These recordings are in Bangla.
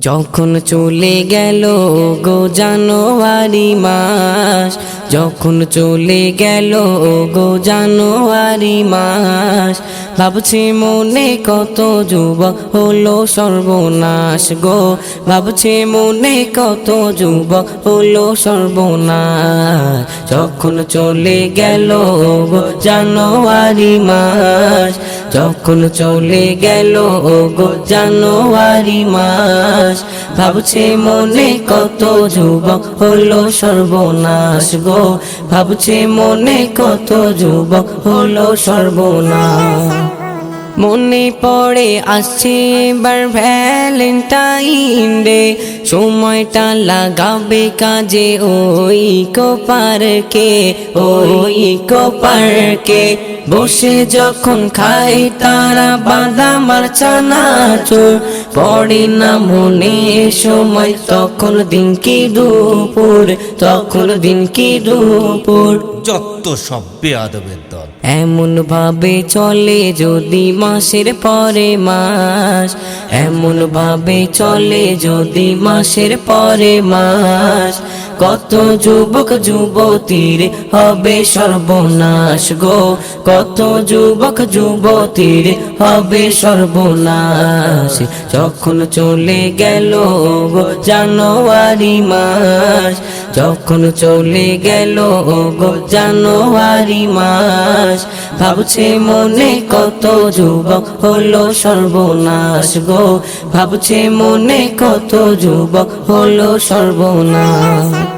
যখন চলে গেল গো জানুয়ারি মাস, যখন চলে গেল গো জানুয়ারি মাস, ভাবছি মনে কত যুবক হলো সর্বনাশ গো, ভাবছি মনে কত যুবক হলো সর্বনাশ। যখন চলে গেল গো জানুয়ারি মাস যখন চলে গেল গো জানুয়ারি মাস, ভাবছে মনে কত যুবক হলো সর্বনাশ গো। ভাবছে মনে কত যুবক হলো সর্বনাশ। মনে পড়ে আসছে এবার ভ্যালেন্টাইন ডে সময়টা লাগাবে কাজে ওই কোপারকে ওই কোপারকে। বসে যখন খাই তারা বাদাম আর চানাচুর পড়ে না মনে সময়, তখন দিন কি দুপুর, তখন দিন কি দুপুর। যত সব বেয়াদবের। দল এমন ভাবে চলে যদি মাসের পরে মাস, এমন ভাবে চলে যদি মাসের পরে মাস, কত যুবক যুবতীর হবে সর্বনাশ গো, কত যুবক যুবতীর হবে সর্বনাশ। যখন চলে গেল গো জানুয়ারি মাস যখন চলে গেল গো জানুয়ারি মাস, ভাবছে মনে কত যুবক হলো সর্বনাশ গো, ভাবছে মনে কত যুবক হলো সর্বনাশ।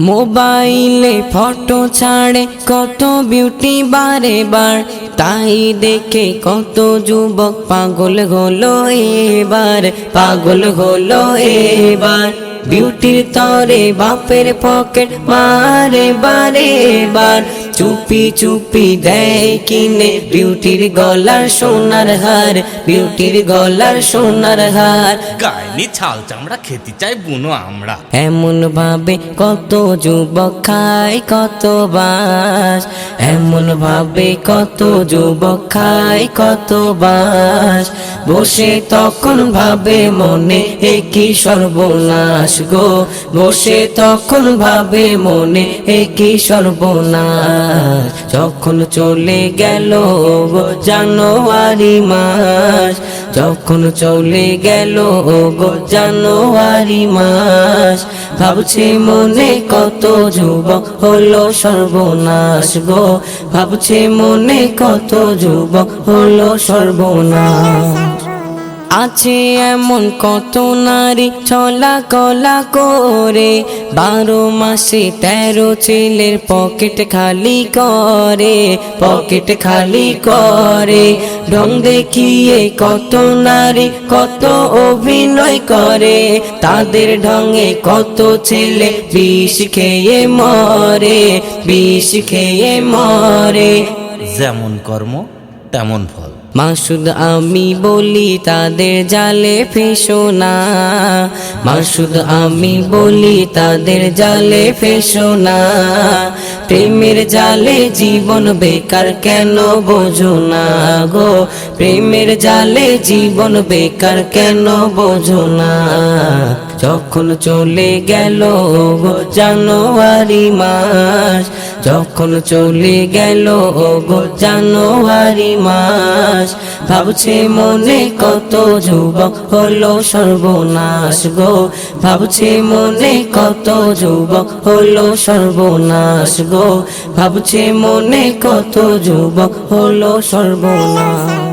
মোবাইলে ফটো ছাড়ে কত বিউটি বারে বার তাই দেখে কত যুবক পাগল হলো এবার, পাগল হলো এবার। বিউটির তরে বাপের পকেট মারে বারে বার চুপি চুপি দেয় কিনে বিউটির গলার সোনার হার বিউটির গলার সোনার হার। গায়নি ছাল চামড়া খেতে চাই বুনো আমরা। এমন ভাবে কত যুবক খায় কত বাস। এমন ভাবে কত যুবক খায় কত বাস। বসে তখন ভাবে মনে একই সর্বনাশ গো? বসে তখন ভাবে মনে একই সর্বনাশ? যখন চলে গেল গো জানুয়ারি মাস, যখন চলে গেল গো জানুয়ারি মাস, ভাবছে মনে কত যুবক হলো সর্বনাশ গো? ভাবছে মনে কত যুবক হলো সর্বনাশ। আছে এমন কত নারী চলা কলা করে, বারো মাসে তেরো ছেলের পকেট খালি করে, পকেট খালি করে। ঢং দেখিয়ে কত নারী কত অভিনয় করে, তাদের ঢঙে কত ছেলে বিষ খেয়ে মরে, বিষ খেয়ে মরে। যেমন কর্ম, তেমন ফল। মাসুদ আমি বলি তাদের জালে ফেসো না। মাসুদ আমি বলি তাদের জালে ফেসো না। প্রেমের জালে জীবন বেকার কেন বোঝো না গো? প্রেমের জালে জীবন বেকার কেন বোঝো না। যখন চলে গেল গো জানুয়ারি মাস যখন চলে গেল গো জানুয়ারি মাস, ভাবছে মনে কত যুবক হলো সর্বনাশ গো। ভাবছে মনে কত যুবক হলো সর্বনাশ গো। ভাবছে মনে কত যুবক হলো সর্বনাশ।